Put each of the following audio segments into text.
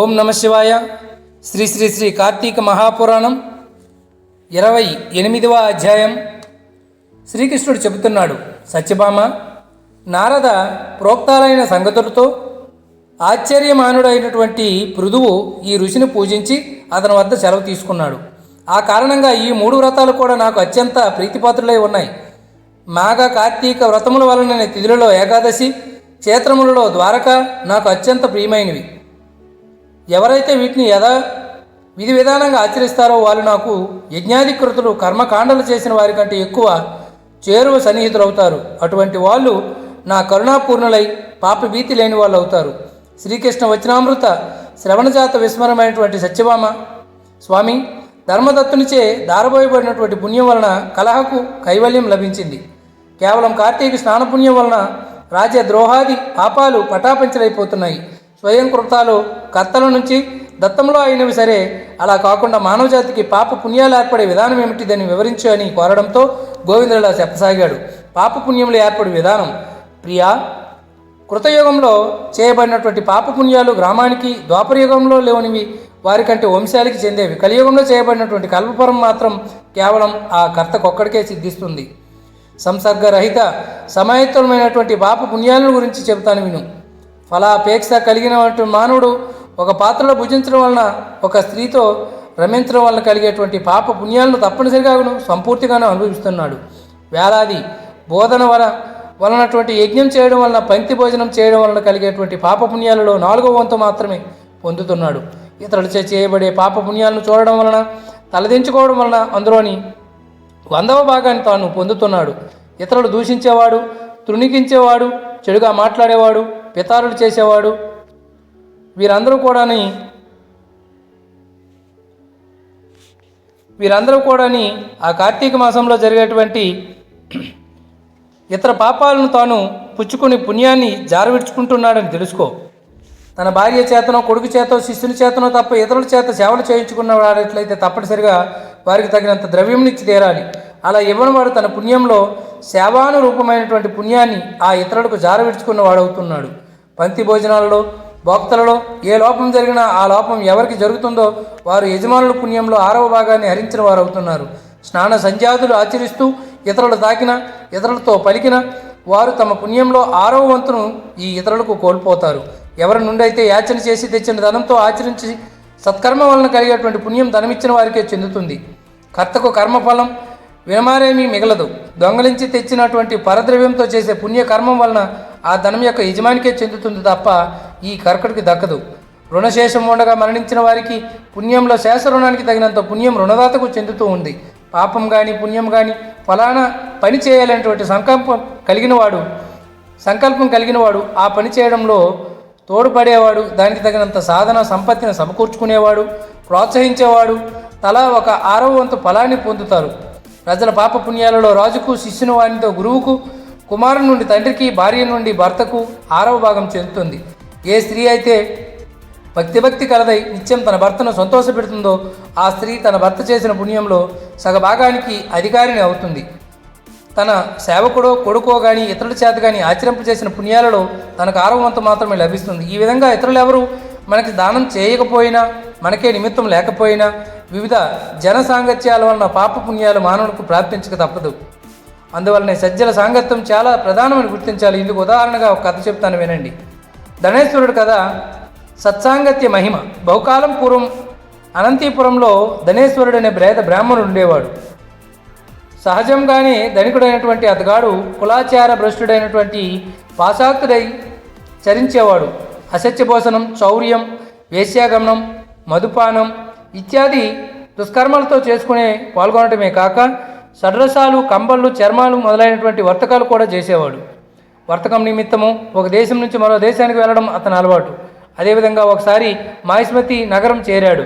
ఓం నమ శివాయ. శ్రీ శ్రీ శ్రీ కార్తీక మహాపురాణం ఇరవై ఎనిమిదవ అధ్యాయం. శ్రీకృష్ణుడు చెబుతున్నాడు సత్యభామ నారద ప్రోక్తాలైన సంగతులతో ఆశ్చర్యమానుడైనటువంటి పృథువు ఈ ఋషిని పూజించి అతని వద్ద సెలవు తీసుకున్నాడు. ఆ కారణంగా ఈ మూడు వ్రతాలు కూడా నాకు అత్యంత ప్రీతిపాత్రులై ఉన్నాయి. మాఘ కార్తీక వ్రతముల వలన తిథులలో ఏకాదశి క్షేత్రములలో ద్వారక నాకు అత్యంత ప్రియమైనవి. ఎవరైతే వీటిని యథా విధి విధానంగా ఆచరిస్తారో వాళ్ళు నాకు యజ్ఞాధికృతులు కర్మకాండలు చేసిన వారి కంటే ఎక్కువ చేరువ సన్నిహితులవుతారు. అటువంటి వాళ్ళు నా కరుణాపూర్ణులై పాప భీతి లేని వాళ్ళు అవుతారు శ్రీకృష్ణ వచనామృత శ్రవణజాత విస్మరమైనటువంటి సత్యభామ స్వామి ధర్మదత్తునిచే దారబోయబడినటువంటి పుణ్యం వలన కలహకు కైవల్యం లభించింది. కేవలం కార్తీక స్నానపుణ్యం వలన రాజ్య ద్రోహాది పాపాలు పటాపంచలైపోతున్నాయి. స్వయం కృతాలు కర్తల నుంచి దత్తంలో అయినవి సరే. అలా కాకుండా మానవజాతికి పాప పుణ్యాలు ఏర్పడే విధానం ఏమిటిదని వివరించు అని కోరడంతో గోవిందులా చెప్పసాగాడు. పాప పుణ్యములు ఏర్పడే విధానం. ప్రియా కృతయుగంలో చేయబడినటువంటి పాపపుణ్యాలు గ్రామానికి ద్వాపరయుగంలో లేనివి వారికంటే వంశాలకి చెందేవి కలియుగంలో చేయబడినటువంటి కల్పపురం మాత్రం కేవలం ఆ కర్తకొక్కడికే సిద్ధిస్తుంది. సంసర్గరహిత సమయత్వమైనటువంటి పాప పుణ్యాలను గురించి చెబుతాను విను. ఫలాపేక్ష కలిగినటువంటి మానవుడు ఒక పాత్రలో భుజించడం వలన ఒక స్త్రీతో రమించడం వలన కలిగేటువంటి పాప పుణ్యాలను తప్పనిసరిగాను సంపూర్తిగాను అనుభవిస్తున్నాడు. వేలాది బోధన వల వలనటువంటి యజ్ఞం చేయడం వలన పంక్తి భోజనం చేయడం వలన కలిగేటువంటి పాప పుణ్యాలలో నాలుగవ వంతు మాత్రమే పొందుతున్నాడు. ఇతరులచే చేయబడే పాప పుణ్యాలను చూడడం వలన తలదించుకోవడం వలన అందులోని వందవ భాగాన్ని తాను పొందుతున్నాడు. ఇతరులు దూషించేవాడు తృణికించేవాడు చెడుగా మాట్లాడేవాడు పితారులు చేసేవాడు. వీరందరూ కూడాని వీరందరూ కూడాని ఆ కార్తీక మాసంలో జరిగేటువంటి ఇతర పాపాలను తాను పుచ్చుకుని పుణ్యాన్ని జారవిడ్చుకుంటున్నాడని తెలుసుకో. తన భార్య చేతనో కొడుకు చేతో శిష్యుని చేతనో తప్ప ఇతరుల చేత సేవలు చేయించుకున్న వాడట్లయితే తప్పనిసరిగా వారికి తగినంత ద్రవ్యంనిచ్చి తీరాలి. అలా ఇవ్వని వాడు తన పుణ్యంలో సేవానురూపమైనటువంటి పుణ్యాన్ని ఆ ఇతరులకు జారవిడ్చుకున్న వాడవుతున్నాడు పంక్తి భోజనాలలో భోక్తలలో ఏ లోపం జరిగినా ఆ లోపం ఎవరికి జరుగుతుందో వారు యజమానుల పుణ్యంలో ఆరవ భాగాన్ని హరించిన వారు అవుతున్నారు స్నాన సంధ్యాదులు ఆచరిస్తూ ఇతరులు తాకిన ఇతరులతో పలికిన వారు తమ పుణ్యంలో ఆరవ వంతును ఈ ఇతరులకు కోల్పోతారు. ఎవరి నుండి అయితే యాచన చేసి తెచ్చిన ధనంతో ఆచరించి సత్కర్మ వలన కలిగేటువంటి పుణ్యం ధనమిచ్చిన వారికే చెందుతుంది. కర్తకు కర్మఫలం వినమారేమీ మిగలదు. దొంగలించి తెచ్చినటువంటి పరద్రవ్యంతో చేసే పుణ్యకర్మం వలన ఆ ధనం యొక్క యజమానికే చెందుతుంది తప్ప ఈ కర్కటికి దక్కదు. రుణశేషం ఉండగా మరణించిన వారికి పుణ్యంలో శేష రుణానికి తగినంత పుణ్యం రుణదాతకు చెందుతూ ఉంది. పాపం కానీ పుణ్యం కానీ ఫలానా పని చేయాలనేటువంటి సంకల్పం కలిగినవాడు సంకల్పం కలిగినవాడు ఆ పని చేయడంలో తోడ్పడేవాడు దానికి తగినంత సాధన సంపత్తిని సమకూర్చుకునేవాడు ప్రోత్సహించేవాడు తలా ఒక ఆరవ వంతు ఫలాన్ని పొందుతారు. ప్రజల పాప పుణ్యాలలో రాజుకు శిష్యుని వారితో గురువుకు కుమారుని నుండి తండ్రికి భార్య నుండి భర్తకు ఆరవ భాగం చెందుతుంది. ఏ స్త్రీ అయితే భక్తిభక్తి కలదై నిత్యం తన భర్తను సంతోషపెడుతుందో ఆ స్త్రీ తన భర్త చేసిన పుణ్యంలో సగభాగానికి అధికారిని అవుతుంది. తన సేవకుడో కొడుకో కానీ ఇతరుల చేత కానీ ఆచరింపు చేసిన పుణ్యాలలో తనకు ఆరవంతు మాత్రమే లభిస్తుంది. ఈ విధంగా ఇతరులు ఎవరు మనకి దానం చేయకపోయినా మనకే నిమిత్తం లేకపోయినా వివిధ జన సాంగత్యాల వలన పాప పుణ్యాలు మానవులకు ప్రాప్తించక తప్పదు. అందువలన సజ్జల సాంగత్యం చాలా ప్రధానమని గుర్తించాలి. ఇందుకు ఉదాహరణగా ఒక కథ చెప్తాను వినండి. ధనేశ్వరుడు కథ సత్సాంగత్య మహిమ. బహుకాలం పూర్వం అనంతీపురంలో ధనేశ్వరుడు అనే బ్రేద బ్రాహ్మణుడు ఉండేవాడు. సహజంగానే ధనికుడైనటువంటి అతగాడు కులాచార భ్రష్టుడైనటువంటి పాశాక్తుడై చరించేవాడు. అసత్యభోషణం చౌర్యం వేశ్యాగమనం మధుపానం ఇత్యాది దుష్కర్మలతో చేసుకునే పాల్గొనటమే కాక సడ్రసాలు కంబళ్ళు చర్మాలు మొదలైనటువంటి వర్తకాలు కూడా చేసేవాడు. వర్తకం నిమిత్తము ఒక దేశం నుంచి మరో దేశానికి వెళ్ళడం అతని అలవాటు. అదేవిధంగా ఒకసారి మాహిస్మతి నగరం చేరాడు.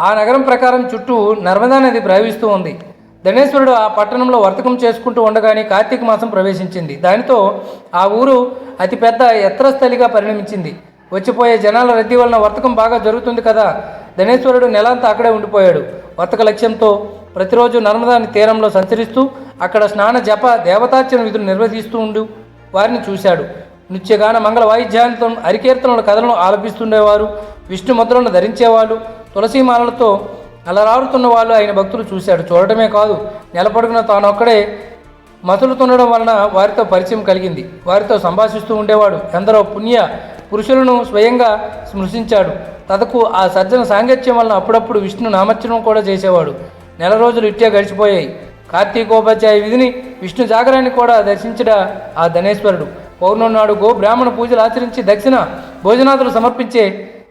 ఆ నగరం ప్రకారం చుట్టూ నర్మదా నది ప్రవహిస్తూ ఉంది. ధనేశ్వరుడు ఆ పట్టణంలో వర్తకం చేసుకుంటూ ఉండగానే కార్తీక మాసం ప్రవేశించింది. దానితో ఆ ఊరు అతిపెద్ద ఎత్రస్థలిగా పరిణమించింది. వచ్చిపోయే జనాల రద్దీ వలన వర్తకం బాగా జరుగుతుంది కదా? ధనేశ్వరుడు నెలంతా అక్కడే ఉండిపోయాడు. వర్తక లక్ష్యంతో ప్రతిరోజు నర్మదాని తీరంలో సంచరిస్తూ అక్కడ స్నాన జప దేవతార్చన విధులు నిర్వహిస్తూ ఉండు వారిని చూశాడు. నృత్యగాన మంగళ వాయిద్యాలతో హరికీర్తనల కథలను ఆలపిస్తుండేవారు విష్ణు ముద్రలను ధరించేవాళ్ళు తులసీమాలలతో అలరారుతున్న వాళ్ళు ఆయన భక్తులు చూశాడు. చూడటమే కాదు నిలబడుకున్న తానొక్కడే మతులుతుండడం వలన వారితో పరిచయం కలిగింది. వారితో సంభాషిస్తూ ఉండేవాడు. ఎందరో పుణ్య పురుషులను స్వయంగా స్మృశించాడు తదకు ఆ సజ్జన సాంగత్యం వలన అప్పుడప్పుడు విష్ణు నామచ్చనం కూడా చేసేవాడు. నెల రోజులు ఇట్టే గడిచిపోయాయి. కార్తీకోపాధ్యాయ విధిని విష్ణు జాగరాన్ని కూడా దర్శించడ ఆ ధనేశ్వరుడు. పౌర్ణమి నాడు గో బ్రాహ్మణ పూజలు ఆచరించి దక్షిణ భోజనాథులు సమర్పించే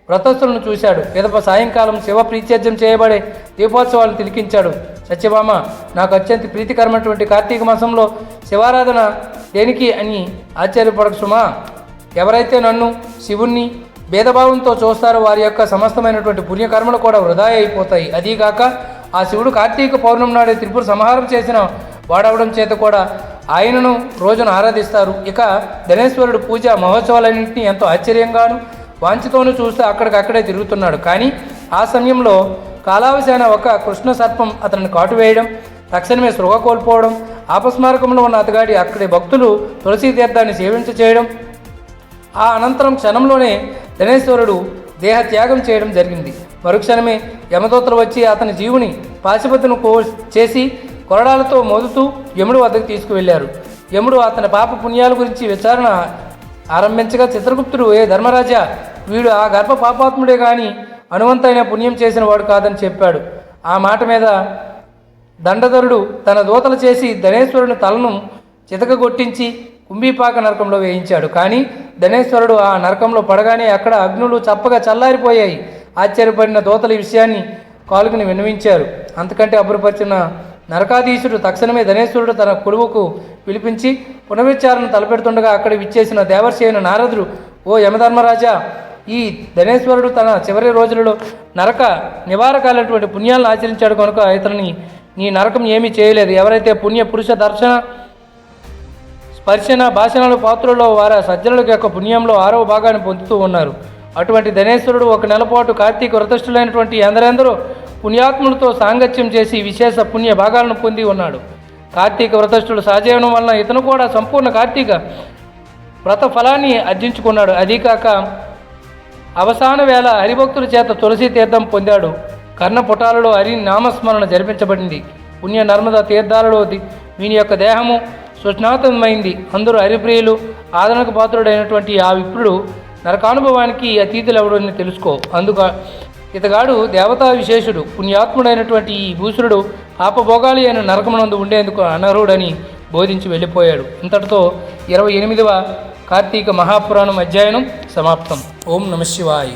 వ్రతస్థులను చూశాడు. పిదప సాయంకాలం శివ ప్రీత్యర్థం చేయబడే దీపోత్సవాలు తిలికించాడు. సత్యభామ నాకు అత్యంత ప్రీతికరమైనటువంటి కార్తీక మాసంలో శివారాధన దేనికి అని ఆశ్చర్యపడకు సుమా. ఎవరైతే నన్ను శివుణ్ణి భేదభావంతో చూస్తారు వారి యొక్క సమస్తమైనటువంటి పుణ్యకర్మలు కూడా వృధా అయిపోతాయి. అదీగాక ఆ శివుడు కార్తీక పౌర్ణమి నాడే త్రిపుర సంహారం చేసిన వాడవడం చేత కూడా ఆయనను రోజున ఆరాధిస్తారు. ఇక ధనేశ్వరుడు పూజ మహోత్సవాలన్నింటినీ ఎంతో ఆశ్చర్యంగాను వాంఛతోనూ చూస్తే అక్కడికక్కడే తిరుగుతున్నాడు. కానీ ఆ సమయంలో కాలావశాన ఒక కృష్ణ సర్పం అతన్ని కాటువేయడం తక్షణమే శృగ కోల్పోవడం ఆపస్మారకంలో ఉన్న అతగాడి అక్కడి భక్తులు తులసీ తీర్థాన్ని సేవించ చేయడం ఆ అనంతరం క్షణంలోనే ధనేశ్వరుడు దేహ త్యాగం చేయడం జరిగింది. మరుక్షణమే యమదూతలు వచ్చి అతని జీవుని పాశుపతిని కో చేసి కొరడాలతో మోదుతూ యముడు వద్దకు తీసుకువెళ్ళారు యముడు అతని పాప పుణ్యాల గురించి విచారణ ఆరంభించగా చిత్రగుప్తుడు ఏ ధర్మరాజా వీడు ఆ గర్భ పాపాత్ముడే కానీ అనువంతైన పుణ్యం చేసిన వాడు కాదని చెప్పాడు. ఆ మాట మీద దండధరుడు తన దూతలు చేసి ధనేశ్వరుని తలను చితకగొట్టించి కుంభీపాక నరకంలో వేయించాడు. కానీ ధనేశ్వరుడు ఆ నరకంలో పడగానే అక్కడ అగ్నులు చప్పగా చల్లారిపోయాయి. ఆశ్చర్యపడిన దూతల ఈ విషయాన్ని కాలుకుని విన్నవించారు. అంతకంటే అబ్బురపరిచిన నరకాధీశుడు తక్షణమే ధనేశ్వరుడు తన కొలువుకు పిలిపించి పునరుచ్చారణ తలపెడుతుండగా అక్కడ విచ్చేసిన దేవర్షి అయిన నారదుడు ఓ యమధర్మరాజా ఈ ధనేశ్వరుడు తన చివరి రోజులలో నరక నివారకాలైనటువంటి పుణ్యాలను ఆచరించాడు కనుక ఇతని నీ నరకం ఏమీ చేయలేదు. ఎవరైతే పుణ్య పురుష దర్శన స్పర్శన భాషణల పాత్రలో వారి సజ్జనుల యొక్క పుణ్యంలో ఆరవ భాగాన్ని పొందుతూ ఉన్నారు. అటువంటి ధనేశ్వరుడు ఒక నెలపాటు కార్తీక వ్రతస్థులైనటువంటి ఎందరెందరో పుణ్యాత్ములతో సాంగత్యం చేసి విశేష పుణ్య భాగాలను పొంది ఉన్నాడు. కార్తీక వ్రతస్థుడు సహజీవనం వలన ఇతను కూడా సంపూర్ణ కార్తీక వ్రత ఫలాన్ని అర్జించుకున్నాడు. అదీకాక అవసాన వేళ హరిభక్తుల చేత తులసి తీర్థం పొందాడు. కర్ణ పుటాలలో హరి నామస్మరణ జరిపించబడింది. పుణ్య నర్మద తీర్థాలలో వీని యొక్క దేహము సుస్నాతమైంది అందరూ హరిప్రియులు ఆదరణకు పాత్రుడైనటువంటి ఆ విప్రుడు నరకానుభవానికి అతీతులెవడని తెలుసుకో. అందుక ఇతగాడు దేవతా విశేషుడు పుణ్యాత్ముడైనటువంటి ఈ భూసురుడు ఆపభోగాలి అయిన నరకమునందు ఉండేందుకు అనర్హుడని బోధించి వెళ్ళిపోయాడు. ఇంతటితో ఇరవై ఎనిమిదవ కార్తీక మహాపురాణం అధ్యయనం సమాప్తం. ఓం నమ శివాయ.